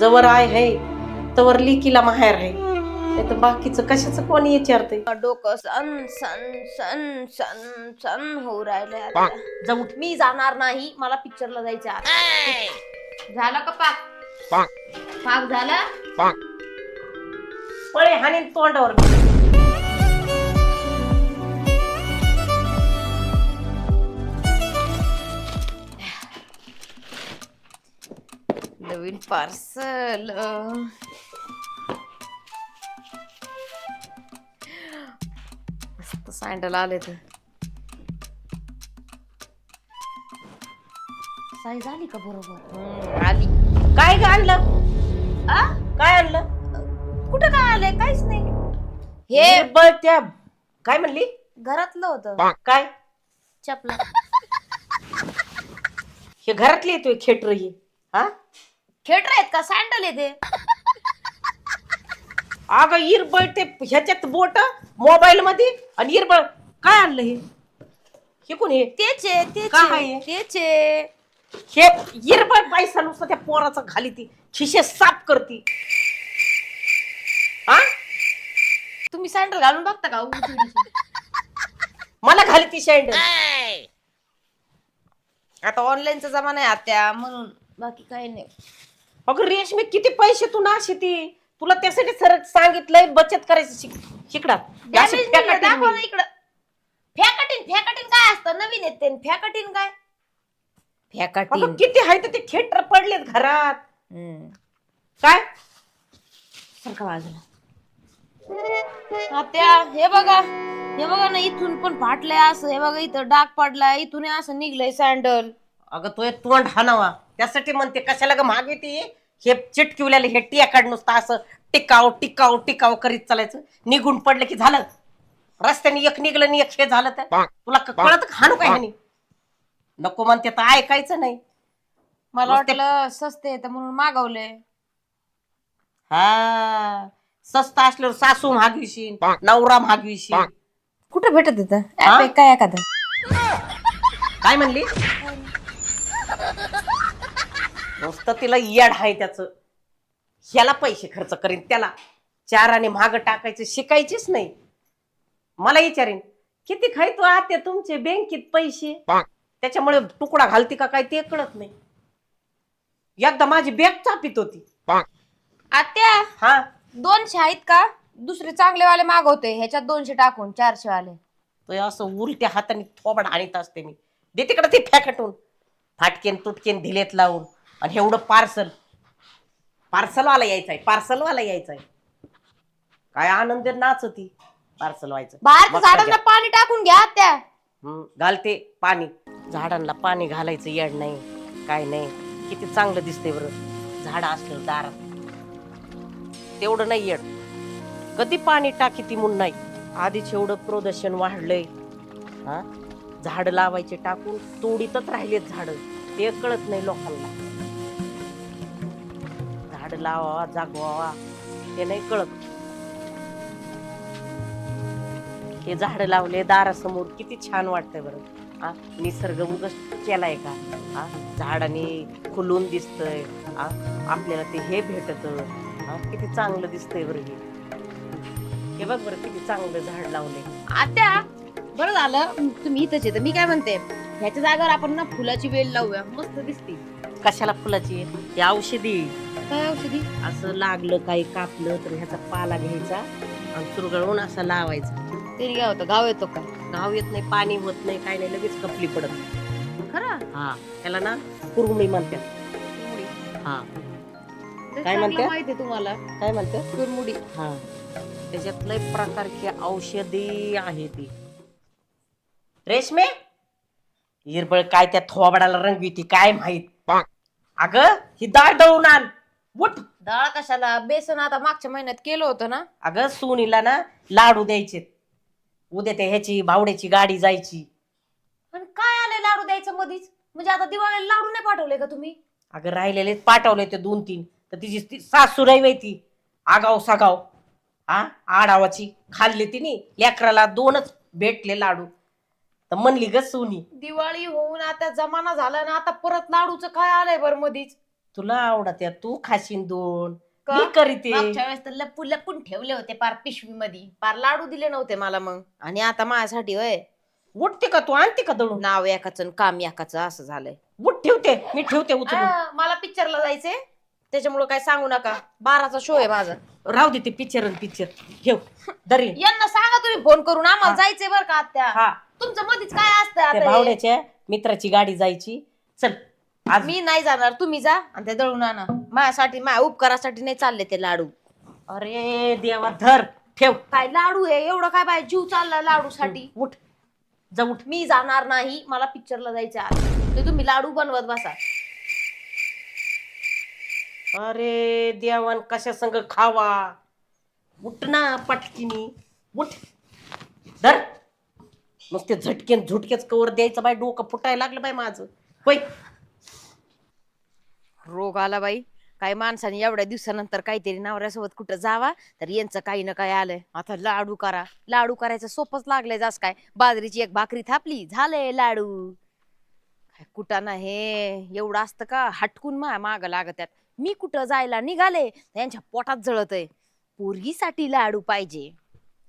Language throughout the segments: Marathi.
जवळ आहे है तवर लिकीला माहेर आहे नाही तर बाकीचं कशाचं कोणी विचारतंय? डोकं सन सन सन सन सन होऊ राहिले आता. जाऊ मी जाणार नाही मला पिक्चरला जायचं आहे. झालं का पाक? पाक. झाला? पळे हानी तोंडावर नवीन पार्सल. मस्त सँडल आले तर साईज आली का बरोबर? आली. काय ग आणलं? आ? काय आणलं? कुठं काय आलंय? काहीच नाही. हे निर्बळ त्या काय म्हणली? घरातलं होतं. काय? चपला. हे घरातली येतोय खेटर ही. हा? थिएटर आहेत का? सँडल आहे ते. अगं इरबळ ते ह्याच्यात बोट मोबाईल मध्ये आणि इरबळ. काय आणलं हे? हे कोण हे? तेच आहे तेच काय आहे आहे? तेच आहे. हे इरबळ पैसा नुसतं त्या पोराचं खाली ती खिशे साफ करती. हा तुम्ही सँडल घालून बघता का? मला घाली ती शँड आता ऑनलाईनचा जमाना आहे आत्या म्हणून. बाकी काही नाही. अगं रेशमी किती पैसे तू नाशी ती? तुला त्यासाठी सर सांगितलंय बचत करायचं शिक शिकडात अशी Damage दाखव. ना इकडं. फॅकटीन फॅकटीन काय असतं? नवीन येते फॅकटीन काय? अगं फॅकटीन. किती आहे तर ते खेटर पडलेत घरात. काय? सारखा वाजला. आत्या हे बघा हे बघा ना इथून पण फाटलंय असं. हे बघा इथं डाग पडलाय. इथून हे असं निघलंय सँडल अगं तो एक तोंड हाणावा. त्यासाठी म्हणते कशाला ग मागे ती? हे चिटकिवलेलं हे टियाकाड नुसतं असं टिकाव टिकाव टिकाव करीत चालायचं. निघून पडलं की झालं. रस्त्याने एक निघलं आणि एक हे झालं तर? तुला क- कळत का? हाणू काय ह्यानी? नको म्हणते तर ऐकायचं नाही. मला वाटलं स्वस्त येतं म्हणून मागवलंय. हा. स्वस्त असल्यावर सासू मागविशील नवरा मागविशील. कुठे भेटत? App आहे काय एखादं? काय म्हणली? नुसतं तिला येड आहे त्याच. ह्याला पैसे खर्च करीन त्याला. चार आणि महाग टाकायचं शिकायचीच नाही. मला विचारेन किती खाय तू आत्या तुमचे बँकेत पैसे? त्याच्यामुळे तुकडा घालती का काय ते कळत नाही. एकदा माझी बॅग चापित होती. आत्या हा? दोनशे आहेत का? दुसरे चांगले वाले मागवते ह्याच्यात दोनशे टाकून चारशे वाले. तो असं उलट्या हाताने थोबड आणीत असते मी. दे तिकडे ती फॅकटून. फाटकेन तुटकेन धिलेत लावून. आणि एवढं पार्सल. पार्सलवाला यायचंय पार्सलवाला यायचंय. काय आनंद नाचती पार्सल व्हायचं. बाहेर झाडांना पाणी टाकून घ्या हम्म, घालते पाणी. झाडांना पाणी घालायचं येड नाही काय नाही. किती चांगलं दिसते बरं. झाड असलं दारात तेवढं नाही येड. कधी पाणी टाकी ती म्हणून नाही. आधीच एवढं प्रदूषण वाढलंय. हा? झाड लावायचे टाकून तोडीतच राहिलेत झाड. ते कळत नाही लोकांना. झाड लावावा जागवावा. ते नाही कळत. हे झाड लावले दारासमोर किती छान वाटतंय बरं. हा निसर्ग उगच केलाय का? हा झाडाने खुलून दिसतंय. हा आपल्याला ते हे भेटत. हा किती चांगलं दिसतंय बरं हे. हे बघ बरं किती चांगलं झाड लावले आत्या बरं झालं. तुम्ही इथंच येतं. मी काय म्हणते ह्याच्या जागेवर आपण ना फुलाची वेल लावूया. मस्त दिसते कशाला फुलाची? हे औषधी. काय औषधी? असं लागलं काही कापलं तर ह्याचा पाला घ्यायचा आणि चुरगळून असा लावायचा. ते काय होतं? गाव येतो का? गाव येत नाही पाणी होत नाही काय नाही लगेच कपली पडत. खरं? हा त्याला ना कुरमुई म्हणतात. हा. काय म्हणते? माहिती तुम्हाला. काय म्हणतात? कुरमुडी हा. त्याच्यात लय प्रकारची औषधी आहे ती. रेशमे? हिरबळ काय त्या थोबडाला रंगविती काय माहीत? अग ही डाळ दळून आण. उठ. डाळ कशाला? बेसन आता मागच्या महिन्यात केलं होतं ना. अगं सोनीला ना लाडू द्यायचे उद्या त्या ह्याची भावड्याची गाडी जायची. आणि काय आलंय लाडू द्यायचं मधीच? म्हणजे आता दिवाळीला लाडू नाही पाठवले का तुम्ही? अगं राहिलेले पाठवले ते दोन तीन. तर तिची ती सासू राही ती. आगाव सागाव. हा आडावाची खाल्ली तिने. लेकराला दोनच भेटले लाडू. तर म्हणली ग सोनी. दिवाळी होऊन आता जमाना झाला ना आता परत लाडूचं काय आलंय बरं मधीच? तुला आवडत तू खाशीन दोन. का? मी करीते. मागच्या वेळेस तर लपून लपून ठेवले होते पार पिशवी मध्ये पार लाडू दिले नव्हते मला मग. आणि आता माझ्यासाठी होय. उठते का तू? आणते का दळून? नाव एकाच काम एकाच असं झालंय. उठ ठेवते. मी ठेवते उचलून. आ, मला पिक्चरला जायचंय. त्याच्यामुळे काय सांगू नका. बाराचा शो आहे माझा. राहू दे ते पिक्चर आणि पिक्चर ठेव. दरी यांना सांगा तुम्ही फोन करून. आम्हाला हा. जायचंय बरं का आत्या? हा. तुमचं मध्येच काय असतं त्या आता हे? भावड्याच्या मित्राची गाडी जायची. चल. आज मी नाही जाणार तुम्ही जा आणि ते दळून आणा. माझ्यासाठी माझ्या उपकारासाठी नाही चालले ते लाडू. अरे देवा धर ठेव. काय लाडू आहे? एवढं काय बाय जीव चाललाय लाडू साठी उठ. जा उठ. मी जाणार नाही मला पिक्चरला जायचं आहे. ते तुम्ही लाडू बनवत बसा. अरे देवान कशा संग खावा? उठ ना पटकिनी. उठ. धर. नुसते झटकेन झुटकेच कवर द्यायचं बाय डोकं फुटायला लागलं बाय माझं. होय. रोग आला बाई. काही माणसाने एवढ्या दिवसानंतर काहीतरी नवऱ्यासोबत कुठं जावा तर यांचं काही ना काही आलंय. आता लाडू करा. लाडू करायचं सोपंच लागलंय जास काय. बाजरीची एक भाकरी थापली झालंय लाडू. काय कुठं ना हे एवढं असतं का? हटकून मा माग लागत्यात. मी कुठं जायला निघाले यांच्या पोटात जळतय. पोरगीसाठी लाडू पाहिजे.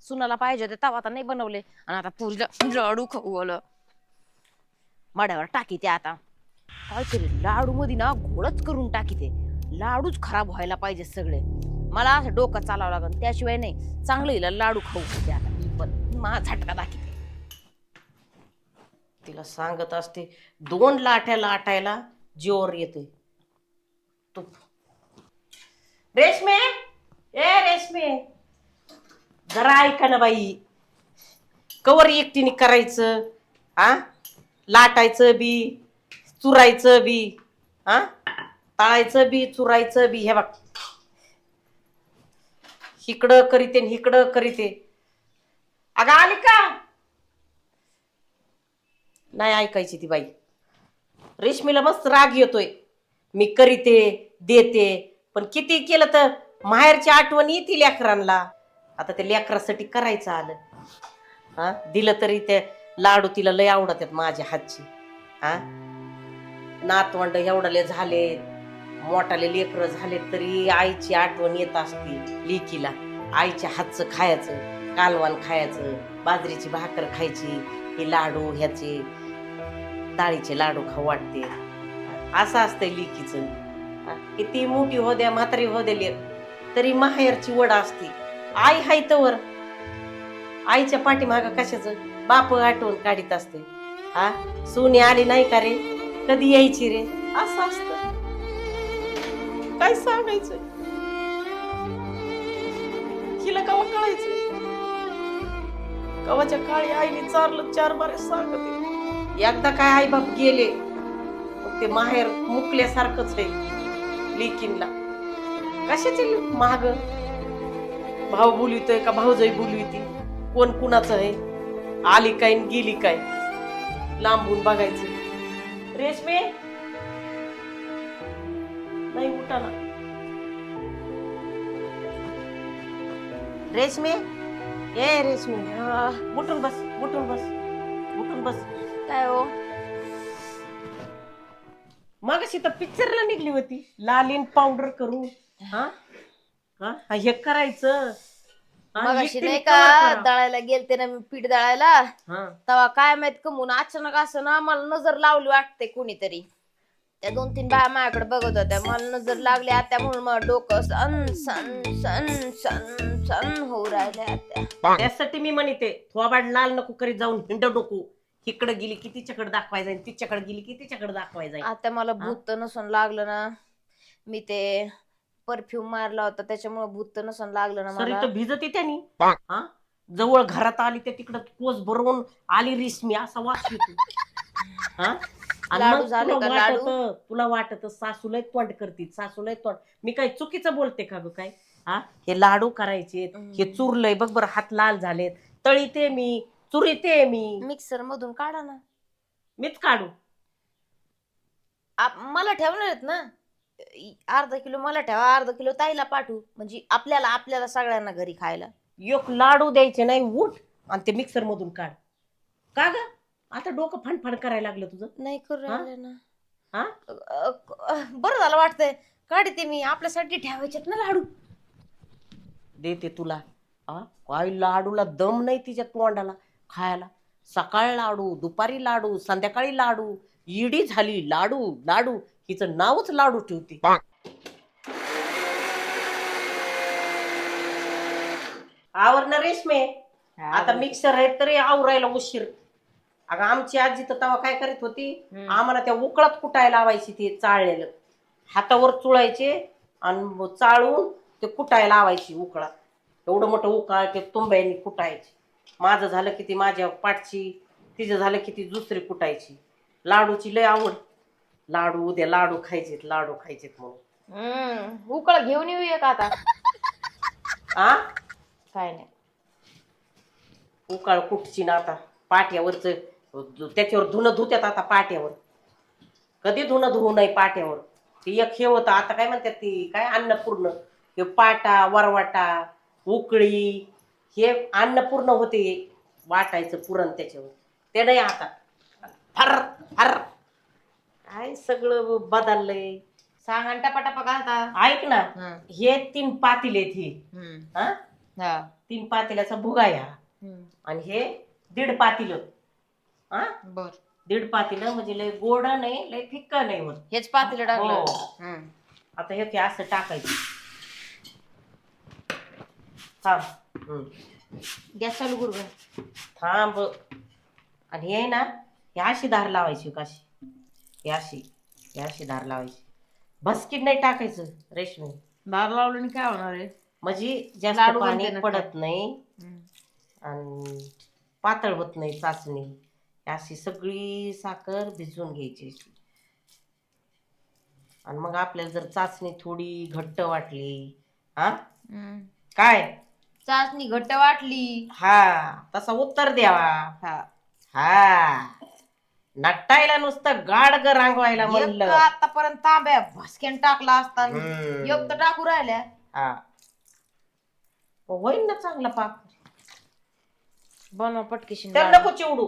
सुनाला पाहिजे होते तवा आता नाही बनवले. आणि आता पोरीला लाडू खाऊ आलं. मड्यावर टाकी ते आता. काहीतरी लाडू मध्ये ना घोळच करून टाकी ते लाडूच खराब व्हायला पाहिजे सगळे. मला असं डोकं चालावं लागल त्याशिवाय नाही. चांगलं हिला लाडू खाऊ ते आता मी पण मा झटका दाखी तिला सांगत असते दोन लाट्या लाटायला जोर येते तू. रेशमे! ए रेशमे! जरा ऐका ना बाई. कवर एकटीने करायचं आ? लाटायचं बी. चुरायचं बी हा? तळायचं बी चुरायचं बी हे बघ. इकडं करीते न इकडं करीते. अगं आली का? नाही ऐकायची ती बाई. रेशमीला मस्त राग येतोय. मी करीते देते पण किती केलं तर माहेरची आठवण येते लेकरांना. आता ते लेकरासाठी करायचं आलं. हा? दिलं तरी ते लाडू तिला लय आवडतात माझ्या हातची. हा? नातवंड एवढाले झाले मोठाले लेकरं झाले तरी आईची आठवण येत असते लेकीला. आईच्या हातचं खायचं कालवान खायचं बाजरीची भाकर खायची हे लाडू ह्याचे डाळीचे लाडू खाऊ वाटते. असं असतंय लिकीचं. किती मोठी हो द्या म्हातारी हो द्या तरी माहेरची वड असते. आई हाय तवर. आईच्या पाठीमाग कशाचं? बाप आठवण काढीत असते हा? सुने आली नाही का रे? कधी यायची रे? असं असत. काय सांगायचं? हिला कवा कळायचं? कवाच्या काळी आईने चारलं चार बारे सांगते. एकदा काय आई बाप गेले ते माहेर मुकल्यासारखंच आहे लेकीनला. कशाचे महाग? भाऊ बोलवितोय का भाऊजाई बोलविती? कोण कुणाचं आहे? आली काय गेली काय? लांबून बघायचं. रेशमे? नाही उठा ना रेशमे? ए रेशमे. उठून बस उठून बस उठून बस. काय हो? मग अशी तर पिक्चरला निघली होती. लालीन पावडर करून हा? हा हा, हे मग एकटीने नाही का करा. दळायला गेलते ना मी पीठ दळायला? हा. तेव्हा काय माहीत कमून अचानक असं ना मला नजर लावली वाटते कुणीतरी. त्या दोन तीन बाया माझ्याकडे बघत होत्या. मला नजर लागली आता म्हणून मग डोकं सन सन सन सन सन होऊ राहिले आता त्यासाठी मी म्हणते थोबाड लाल नको करीत जाऊन हिंड नको. इकडे गेली की तिच्याकडे दाखवाय जाईल तिच्याकडे गेली की तिच्याकडे दाखवाय जाईल आता मला भूत नसून लागलं ना. मी ते परफ्यूम मारला होता त्याच्यामुळे भूत तर नसून लागलं ना सरी मला. भिजते त्यांनी हा? जवळ घरात आली ते तिकडं कोस भरवून आली रिश्मी असा वास येतो. हा? आणि लाडू मग झाले तुला का लाडू? वाटत तुला वाटत सासूलाय तोंड करतील सासूलाय तोंड. मी काय चुकीचं बोलते का ग काय? हा? हे लाडू करायचे हे. चुरलंय बघ बरं हात लाल झालेत. तळीते मी चुरीते मी. मिक्सर मधून काढा ना. मीच काढू. आप- मला ठेवणार आहेत ना? अर्धा किलो मला ठेवा अर्धा किलो ताईला पाठवू. म्हणजे आपल्याला आपल्याला सगळ्यांना घरी खायला. एक लाडू द्यायचे नाही उठ आणि ते मिक्सर मधून काढ. का ग? आता डोकं फणफण करायला लागलं तुझं. नाही करू हा? राहिले ना. हा? अ, अ, बरं झालं वाटतंय. काढते मी. आपल्यासाठी ठेवायच्यात ना लाडू. देते तुला. काय लाडूला दम नाही तिच्या तोंडाला खायला. सकाळ लाडू दुपारी लाडू संध्याकाळी लाडू. इडी झाली लाडू लाडू. हिचं नावच लाडू ठेवते. आवरण रेशमे. आता मिक्सर आहे तरी आवरायला उशीर. अगं आमची आजी तर तेव्हा काय करीत होती. आम्हाला त्या उकळात कुटायला लावायची ते चाळलेलं. हातावर चुळायचे आणि चाळून ते कुटायला लावायची उकळात. एवढं मोठं उकाळ ते तुंब्यानी कुटायचे. माझं झालं की ती माझ्या पाठची तिचं झालं की ती दुसरी कुटायची. लाडूची लय आवड. लाडू उद्या लाडू खायचेत लाडू खायचेत म्हणून. हम्म उकळ घेऊन येऊया का आता? आ? काय नाही. उकाळ कुठची ना आता? पाट्यावरच त्याच्यावर धुणं धुत्यात आता पाट्यावर. कधी धुणं धुवू नये पाट्यावर. ते एक हे होतं आता काय म्हणतात ती काय अन्नपूर्ण? हे पाटा वरवाटा उकळी हे अन्नपूर्ण होते. वाटायचं पुरण त्याच्यावर. ते नाही आता. हर हर काय सगळं बदललंय सांग आणि टपाटपा आता ऐक ना. हे तीन पातेले हे हम्म. हा हा. तीन पातेल्याचा भुगा या. आणि हे दीड पातीलं हा बर दीड पातीलं म्हणजे लय गोड नाही लय फिक्क नाही होत हेच पातेलं टाकलं हो. हम्म. आता हे ते असं टाकायचं थांब हम्म. गॅस चालू करू का? थांब आणि हे ना हे अशी धार लावायची कशी हे अशी हे अशी धार लावायची. भस्कीट नाही टाकायचं रेशमी. दार लावलं काय होणार आहे? म्हणजे जास्त लाडू पाणी बनते ना पडत नाही. आणि पातळ होत नाही चाचणी. अशी सगळी साखर भिजवून घ्यायची अशी. आणि मग आपल्याला जर चाचणी थोडी घट्ट वाटली हा? हम्म. काय? चाचणी घट्ट वाटली. हा तसा उत्तर द्यावा. हा. हा. नटायला नुसतं गाडग रांगवायला एक म्हणलं. आतापर्यंत तांब्या भसक्यान टाकला असता हम्म. एक तर टाकू राहिल्या. हा. होईल ना चांगला पाक. बनवा पटकेशी तर नको चिवडू.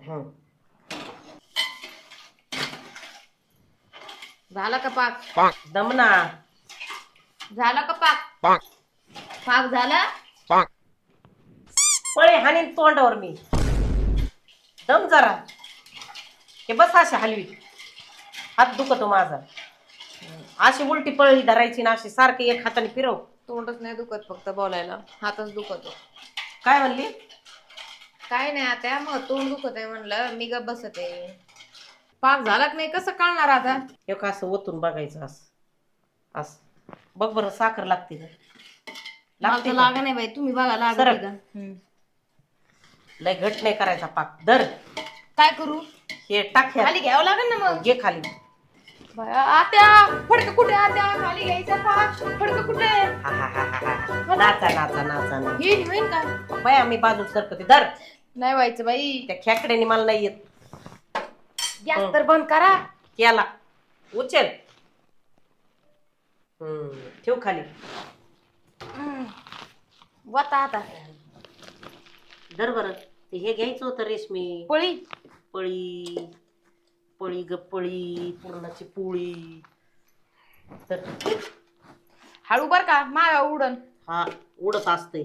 हम्म. झाला का पाक? दमना. झाला का पाक? पाक. झाला? पळे हानीन तोंडावर मी. दम जरा. हे बस अशी हलवी. हात दुखतो माझा. अशी उलटी पळी धरायची ना अशी सारखी एक हाताने फिरव. तोंडच नाही दुखत फक्त बोलायला. हातच दुखतो. काय म्हणली? काय नाही आता मग तोंड दुखत आहे म्हणलं मी गप बसत आहे. पाक झाला की नाही कसं कळणार आता? हे का असं ओतून बघायचं असं. असं. बघ बरं साखर लागते का? लागते का? लागा नाही बाई तुम्ही बघा लागते सरक. का? हम्म. लय घट नाही करायचा पाक. दर काय करू? हे टाक ह्यात. खाली घ्यावं लागेल ना मग? घे खाली. बाया, आत्या फडक कुठे आत्या? खाली घ्यायचा पाक फडक कुठे हा हा हा हा हा. नाचा नाचा नाचा ना हे होईन का? बाया मी बाजू सरकते. दर नाही व्हायचं बाई. त्या खेकड्याने मला नाही येत. गॅस तर बंद करा. केला उचल. हम्म ठेव खाली. हम्म. वता आता. दर बर. ते हे घ्यायचं होतं रेशमी. पळी? पळी. पळी ग पळी पूर्णाची पोळी. तर हळू बर का माव्या उडन. हा उडत असते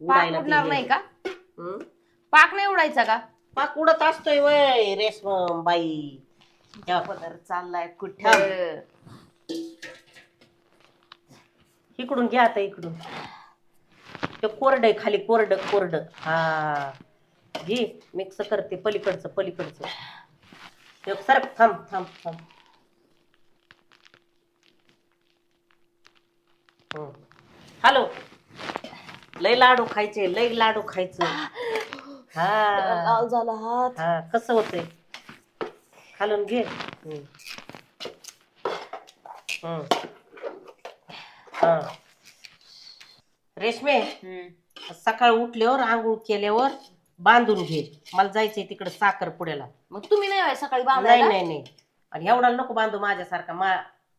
पाक उडणार नाही का? हम्म? पाक नाही उडायचा का? पाक उडत असतोय वय रेशम बाई. त्या पदर चाललाय कुठे. इकडून घ्या आता इकडून. ते कोरड आहे खाली कोरड कोरड. हा. घे मिक्स करते पलीकडचं पलीकडचं. ते सर थांब थांब थांब. हॅलो. लय लाडू खायचे लय लाडू खायचं. हा. लाल झाला हात. हा कसं होतंय? खालून घे. हम्म. हम्म. हा. रेशमे. सकाळ उठल्यावर आंघोळ केल्यावर बांधून घे. मला जायचंय तिकडे साखर पुड्याला. मग तुम्ही नाही सकाळी नाही बांधायला? नाही नाही. आणि एवढा नको बांधू माझ्यासारखा. मा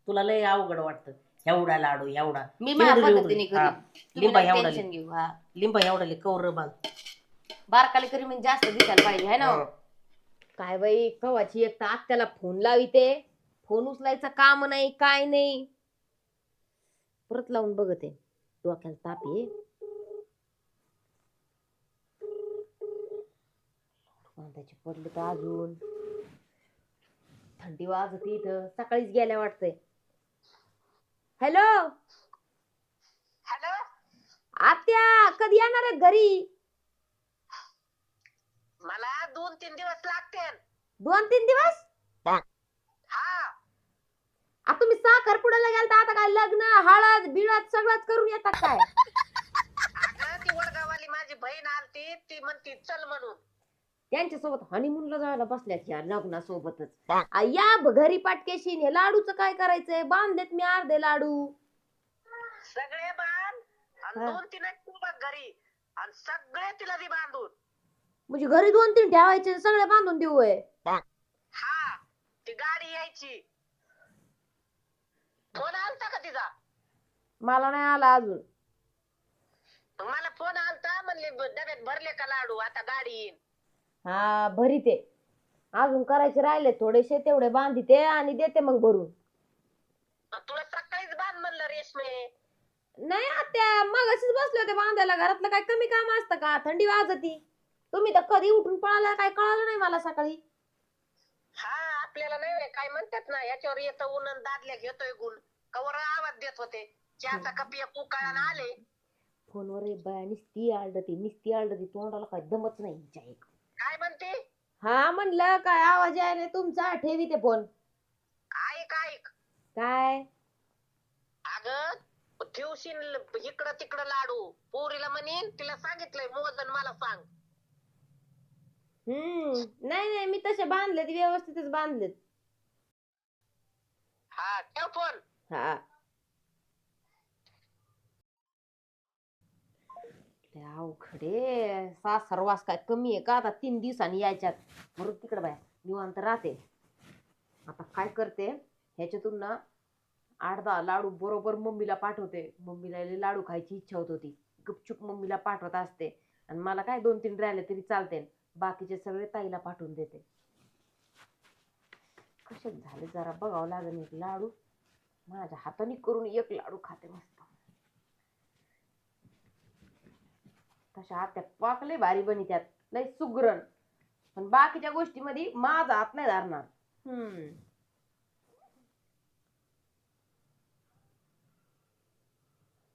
तुला लय अवघड वाटतं. एवढा लाडू एवढा. मी माझ्या एवढं- पद्धतीने एवढं. हा. करीन. लिंबा एवढा टेन्शन घेऊ हा. लिंबा एवढा कौर बांध. बारकाले करी म्हणजे जास्त दिसायला पाहिजे है ना. काय बाई कवाची एक तर आत्याला फोन लाविते. फोन उचलायचं काम नाही काय नाही. परत लावून बघते. डोक्याला ताप आहे बांधायचे पडले तर अजून थंडी वाजते इथं सकाळीच गेल्या वाटतंय हॅलो हॅलो आत्या कधी येणार आहे घरी मला दोन तीन दिवस लागतील. दोन तीन दिवस हा आता साखरपुड्याला गेलता आता काय लग्न हळद बिळद सगळंच करून येतात काय? अगं ती वडगावाली माझी बहीण आलती ती म्हणती चल म्हणून. त्यांच्यासोबत हनीमूनला जायला बसल्यात या लग्नासोबतच. आ, या ब- घरी पाटकेशी हे लाडूचं काय करायचंय? बांधलेत मी अर्धे लाडू. सगळे बांध आणि हा. दोन तीन आहेत तू बघ घरी आणि सगळे तिला दे बांधून. म्हणजे घरी दोन तीन ठेवायचे आणि सगळे बांधून देऊ होय. हा ती गाडी यायची. फोन आलता का तिचा? मला नाही आला अजून. मग मला फोन आलता? म्हणले ब- डब्यात भरले का लाडू? आता गाडी येईन. हा भरी ते. अजून करायचे राहिले थोडेसे तेवढे बांधिते आणि देते मग भरून. मग तुला सकाळीच बांध म्हणलं रेशमे. नाही आत्या मग अशीच बसले होते बांधायला. घरातलं काय कमी काम असतं का? थंडी वाजती. तुम्ही तर कधी उठून पळाला काय कळालं नाही मला सकाळी. हा आपल्याला नाही होय, काय म्हणतात ना याच्यावर येतं ऊन आणि दादल्या घेतोय गुण. कवर आवाज देत होते. चहाचा कपिया पुकाळानं आले. फोनवर एक बाया निस्ती आळडती निस्ती आळडती तोंडाला काय दमच नाही हिच्या एक. काय म्हणते? हा म्हणलं काय आवाज आहे रे तुमचा? ठेवी ते फोन. ऐक ऐक. काय? अगं ठेवशील इकडं तिकडं लाडू. पोरीला म्हणीन तिला सांगितलंय मोजन मला सांग. हम्म. नाही नाही मी तसे बांधलेत व्यवस्थितच बांधलेत. हा ठेव फोन. हा लय अवघड आहे सासरवास काय कमी आहे का? आता तीन दिवसांनी यायच्यात. म्हणून तिकडे बाया निवांत राहते. आता काय करते? ह्याच्यातून ना आठ दहा लाडू बरोबर मम्मीला पाठवते. मम्मीला लय लाडू खायची इच्छा होत होती. गुपचूप मम्मीला पाठवत असते. आणि मला काय दोन तीन राहिले तरी चालते. बाकीचे सगळे ताईला पाठवून देते. कसे झाले जरा बघावं लागेल एक लाडू. माझ्या हाताने करून एक लाडू खाते मस्त. तशा आत्या पाकले भारी बनी त्यात लय सुगरण. पण बाकीच्या गोष्टीमध्ये माझा हात नाही धरणार. हम्म.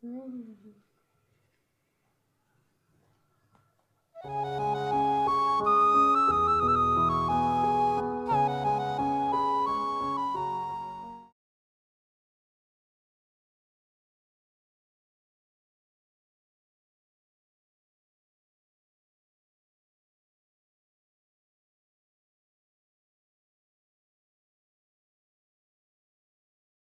हम्म.